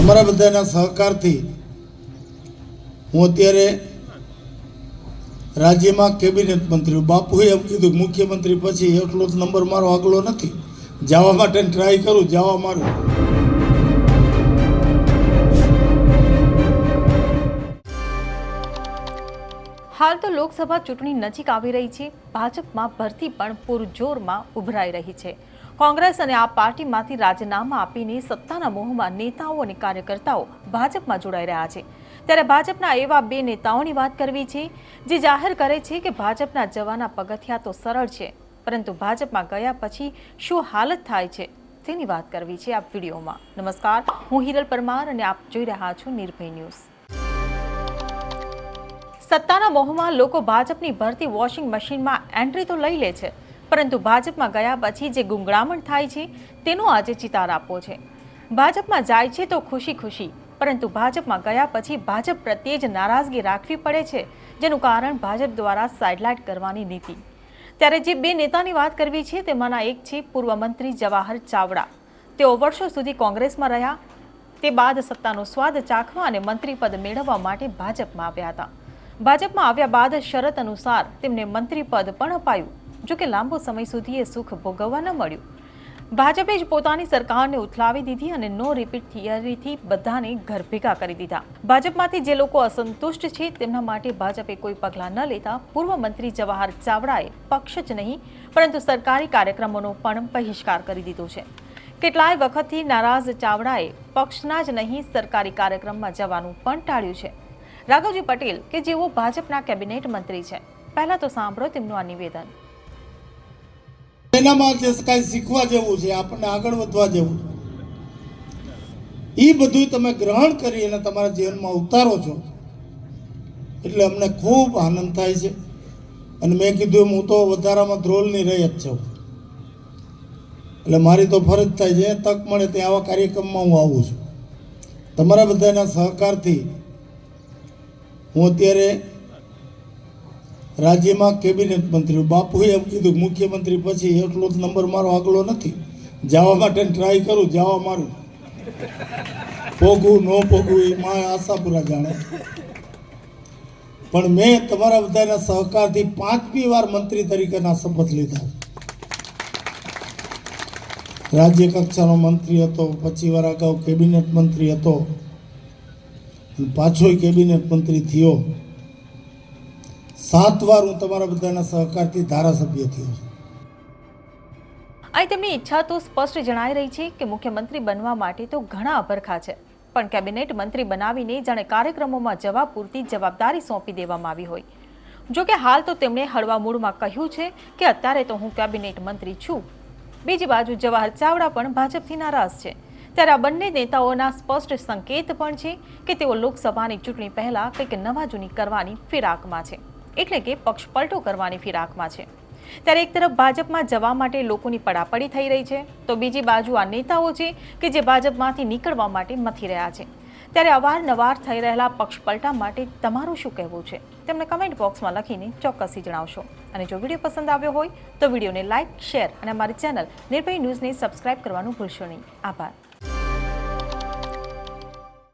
તમારા બધાના સહકારથી હું અત્યારે રાજ્યમાં કેબિનેટ મંત્રી બાપુએ એમ કીધું મુખ્યમંત્રી પછી એટલો જ નંબર મારો આગલો નથી. જવા માટે ટ્રાય કરું, જવા મારું. હાલ તો લોકસભા ચૂંટણી નજીક આવી રહી છે. ભાજપમાં ભરતી પણ પૂરજોરમાં ઉભરાઈ રહી છે. કોંગ્રેસ અને આ પાર્ટીમાંથી રાજીનામા આપીને સત્તાના મોહમાં નેતાઓ અને કાર્યકર્તાઓ ભાજપમાં જોડાઈ રહ્યા છે. ત્યારે ભાજપના એવા બે નેતાઓની વાત કરવી છે, જે જાહેર કરે છે કે ભાજપના જવાના પગથિયા તો સરળ છે, પરંતુ ભાજપમાં ગયા પછી શું હાલત થાય છે તેની વાત કરવી છે આ વિડીયોમાં. નમસ્કાર, હું હિરલ પરમાર અને આપ જોઈ રહ્યા છો નિર્ભય ન્યૂઝ. સત્તાના મોહમાં લોકો ભાજપની ભરતી વોશિંગ મશીનમાં એન્ટ્રી તો લઈ લે છે પરંતુ ભાજપમાં ગયા પછી જે ગુંગળામણ થાય છે, તેનો આજે ચિતાર આપવો છે. ભાજપમાં જાય છે તો ખુશી ખુશી, પરંતુ ભાજપમાં ગયા પછી ભાજપ પ્રત્યે જ નારાજગી રાખવી પડે છે, જેનું કારણ ભાજપ દ્વારા સાઇડલાઇટ કરવાની નીતિ. ત્યારે જે બે નેતાની વાત કરવી છે, તેમાંના એક છે પૂર્વ મંત્રી જવાહર ચાવડા. તેઓ વર્ષો સુધી કોંગ્રેસમાં રહ્યા, તે બાદ સત્તાનો સ્વાદ ચાખવા અને મંત્રી પદ મેળવવા માટે ભાજપમાં આવ્યા હતા. ભાજપમાં આવ્યા બાદ શરત અનુસાર તેમને મંત્રી પદ પણ અપાયું. જો કે લાંબો સમય સુધી એ સુખ ભોગવવા ન મળ્યું. ભાજપે જ પોતાની સરકારને ઉથલાવી દીધી અને નો રિપીટ થિયરીથી બધાને ઘર ભેગા કરી દીધા. ભાજપમાંથી જે લોકો અસંતુષ્ટ છે, તેમના માટે ભાજપે કોઈ પગલાં ન લેતા પૂર્વ મંત્રી જવાહર ચાવડાએ પક્ષ જ નહીં, પરંતુ સરકારી કાર્યક્રમોનો પણ બહિષ્કાર કરી દીધો છે. કેટલાય વખતથી નારાજ ચાવડાએ પક્ષના જ નહીં, સરકારી કાર્યક્રમમાં જવાનું પણ ટાળ્યું છે. રાઘવજી પટેલ કે જેઓ ભાજપના કેબિનેટ મંત્રી છે? પહેલા તો સાંભળો તેમનું આ નિવેદન. એનામાં જે કાંઈ શીખવા જેવું છે, આપણને આગળ વધવા જેવું છે. એ બધું તમે ગ્રહણ કરી અને તમારા જીવનમાં ઉતારો છો. એટલે અમને ખૂબ આનંદ થાય છે. અને મેં કીધું હું તો વધારામાં ધ્રોલની રહી જ છું. એટલે મારી તો ફરજ થાય છે, તક મળે ત્યાં આવા કાર્યક્રમમાં હું આવું છું. તમારા બધાના સહકારથી હું અત્યારે રાજ્યમાં કેબિનેટ મંત્રી બાપુએ એમ કીધું, મુખ્યમંત્રી પછી એટલો જ નંબર મારો આગલો નથી. જવા માટે ટ્રાય કરું, જવા મારું. પોગવું ન પોગવું એ માં આશાપુરા જાણે. પણ મેં તમારા બધાના સહકારથી પાંચમી વાર મંત્રી તરીકેના શપથ લીધા. રાજ્ય કક્ષાનો મંત્રી હતો, પછી વાર અગાઉ કેબિનેટ મંત્રી હતો. પાછો કેબિનેટ મંત્રી થયો. સાત વાર હું તમારા બધાના સહકારથી ધારાસભ્ય થયો છું. અહીં તેમની ઈચ્છા તો સ્પષ્ટ જણાઈ રહી છે કે મુખ્યમંત્રી બનવા માટે તો ઘણા અભરખા છે, પણ કેબિનેટ મંત્રી બનાવીને જાણે કાર્યક્રમોમાં જવા પૂરતી જવાબદારી સોંપી દેવામાં આવી હોય. જો કે હાલ તો તેમણે હળવા મૂળમાં કહ્યું છે કે અત્યારે તો હું કેબિનેટ મંત્રી છું. બીજી બાજુ જવાહર ચાવડા પણ ભાજપથી નારાજ છે. ત્યારે આ બંને નેતાઓના સ્પષ્ટ સંકેત પણ છે કે તેઓ લોકસભાની ચૂંટણી પહેલાં કંઈક નવા જૂની કરવાની ફિરાકમાં છે. એટલે કે પક્ષ પલટો કરવાની ફિરાકમાં છે. ત્યારે એક તરફ ભાજપમાં જવા માટે લોકોની પડાપડી થઈ રહી છે, તો બીજી બાજુ આ નેતાઓ છે કે જે ભાજપમાંથી નીકળવા માટે મથી રહ્યા છે. ત્યારે અવારનવાર થઈ રહેલા પક્ષ પલટા માટે તમારું શું કહેવું છે? તેમને કમેન્ટ બોક્સમાં લખીને ચોક્કસથી જણાવશો. અને જો વીડિયો પસંદ આવ્યો હોય, તો વિડીયોને લાઇક શેર અને અમારી ચેનલ નિર્ભય ન્યૂઝને સબસ્ક્રાઇબ કરવાનું ભૂલશો નહીં. આભાર.